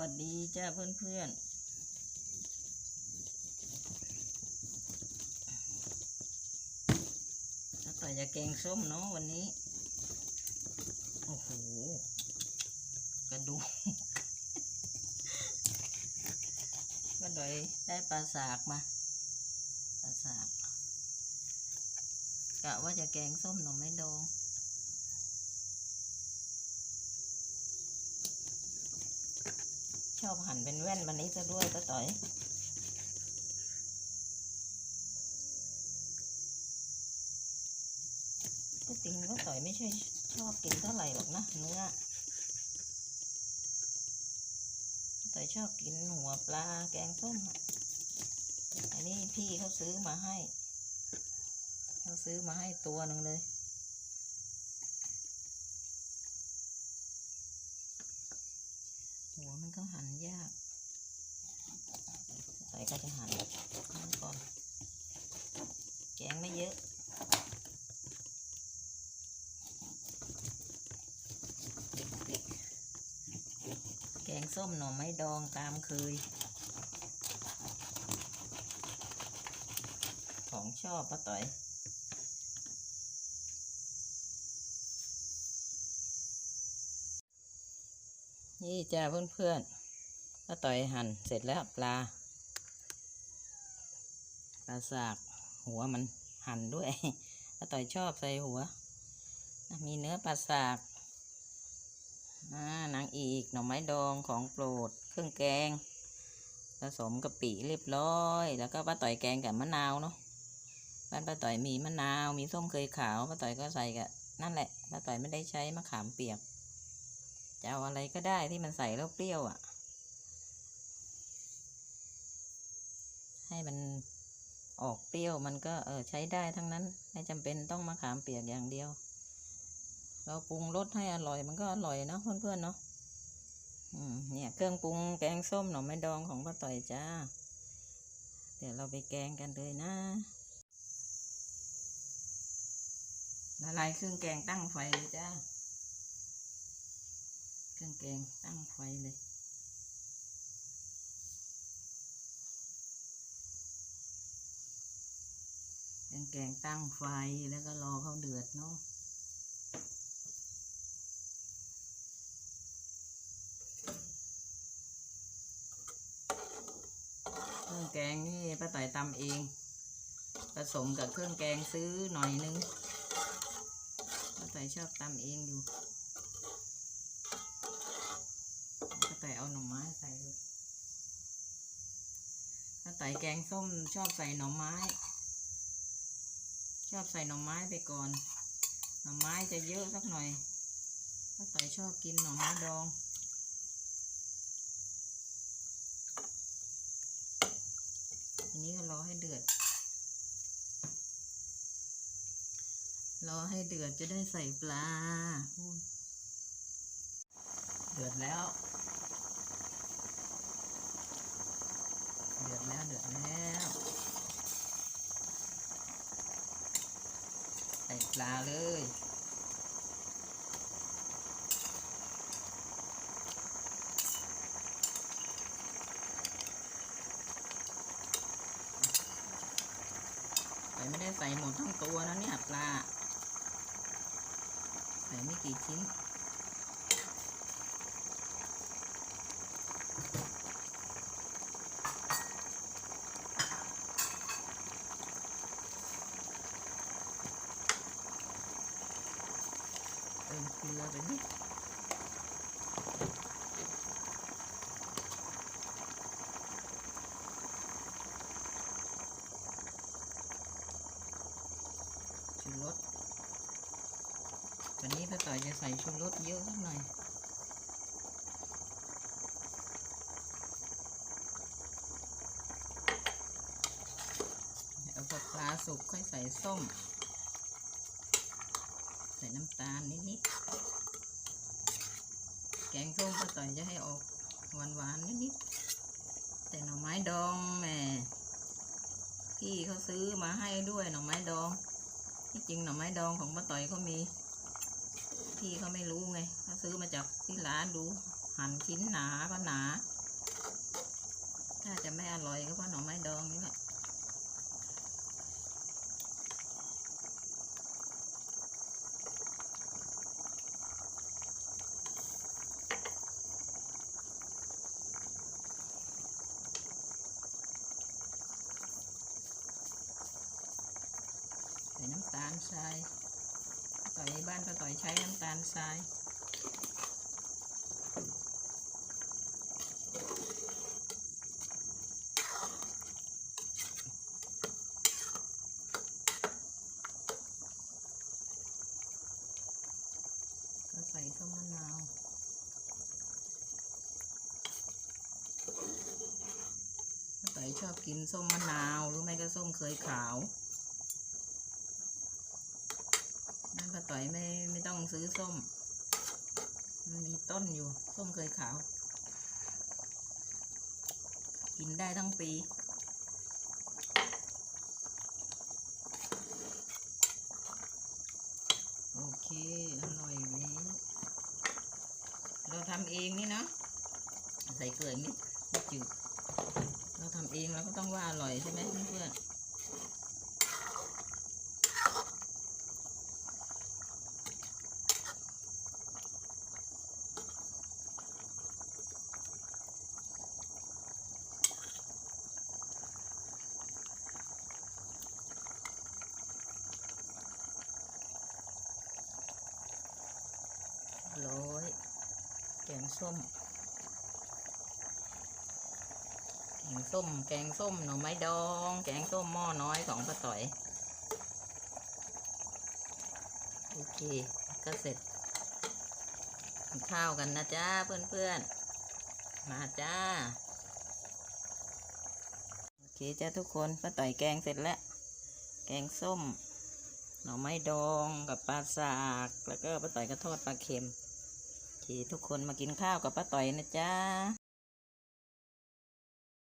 วัสดีจ้าเพื่อนๆแล้วต่อยจะแกงส้มเนาะวันนี้ โอ้โห กระดูกก็โดยได้ปลาสากมา ปลาสากกะว่าจะแกงส้มหน่อไม้ดอง ชอบหั่นเป็นแว่นวันนี้ซะด้วยก็ต่อยก็จริงก็ต่อยไม่ใช่ชอบกินเท่าไหร่หรอกนะเนื้อต่อยชอบกินหัวปลาแกงส้มอะอันนี้พี่เขาซื้อมาให้เขาซื้อมาให้ตัวหนึ่งเลย หัวมันก็หั่นยากใส่ก็จะหั่นก่อนแกงไม่เยอะแกงส้มหน่อไม้ดองตามเคย ของชอบป้าต่อย นี่จ้าเพื่อนๆป้าต่อยหั่นเสร็จแล้วปลา ปลาสากหัวมันหั่นด้วยป้าต่อยชอบใส่หัว มีเนื้อปลาสากนางอีกหน่อไม้ดองของโปรดเครื่องแกง ผสมกะปิเรียบร้อย แล้วก็ป้าต่อยแกงกับมะนาวเนาะบ้านป้าต่อยมีมะนาว มีส้มเคยขาวป้าต่อยก็ใส่กับนั่นแหละป้าต่อยไม่ได้ใช้มะขามเปียก จะเอาอะไรก็ได้ที่มันใส่แล้วเปรี้ยวอะ ให้มันออกเปรี้ยวมันก็เออใช้ได้ทั้งนั้น ไม่จำเป็นต้องมะขามเปียกอย่างเดียว เราปรุงรสให้อร่อยมันก็อร่อยเนาะเพื่อนๆเนาะอืมเนี่ยเครื่องปรุงแกงส้มหน่อไม้ดองของป้าต่อยจ้า เดี๋ยวเราไปแกงกันเลยนะละลายเครื่องแกงตั้งไฟเลยจ้า รื่องแกงตั้งไฟเลยเครื่องแกงตั้งไฟแล้วก็รอเขาเดือดเนาะเครื่องแกงนี่ป้าต่อยตำเอง ผสมกับเครื่องแกงซื้อหน่อยนึงป้าต่อยชอบตำเองอยู่ ป้าต่เอาหน่อไม้ใส่เลยป้าไต่แกงส้มชอบใส่หน่อไม้ ชอบใส่หน่อไม้ไปก่อน หน่อไม้จะเยอะสักหน่อยป้าไต่ชอบกินหน่อไม้ดองทีนี้ก็รอให้เดือด รอให้เดือดจะได้ใส่ปลา เดือดแล้ว เดือดแล้วเดือดแล้วใส่ปลาเลยใส่ไม่ได้ใส่หมดทั้งตัวนะเนี่ยปลา ใส่ไม่กี่ชิ้น เลือไปนิดชูรสวันนี้ป้าต่อยจะใส่ชูรสเยอะสักหน่อยเอาพอปลาสุกค่อยใส่ส้ม ส่น้ำตาลนิดๆ แกงส้มป้าต่อยจะให้ออกหวานๆนิดๆ แต่หน่อไม้ดองแหมพี่เขาซื้อมาให้ด้วยหน่อไม้ดอง ที่จริงหน่อไม้ดองของป้าต่อยก็มี พี่เขาไม่รู้ไงเขาซื้อมาจากที่ร้านดูหั่นชิ้นหนาก็หนา ถ้าจะไม่อร่อยก็เพราะหน่อไม้ดองนี่แหละำตาลทรายต่อยบ้านก็ต่อยใช้น้ำตาลทรายใส่ส้มมะนาวป้าต่อยชอบกินส้มมะนาว หรือไม่ก็ส้มเคยขาวนั่นป้า ต่อยไม่ไม่ต้องซื้อส้ม มันมีต้นอยู่ ส้มเคยขาว กินได้ทั้งปี โอเค อร่อยแล้เราทำเองนี่เนาะใส่เกลือนิดนิดจืดเราทำเองเราก็ต้องว่าอร่อยใช่ไหมเพื่อนๆ ร้อย แกงส้ม แกงส้ม แกงส้มหน่อไม้ดอง แกงส้มหม้อน้อยของป้าต่อย โอเค ก็เสร็จข้าวกันนะจ้าเพื่อนๆ มาจ้า โอเคจ้าทุกคนป้าต่อยแกงเสร็จแล้ว แกงส้มหน่อไม้ดองกับปลาสาก แล้วก็ป้าต่อยก็ทอดปลาเค็ม ที่ทุกคนมากินข้าวกับป้าต่อยนะจ๊ะ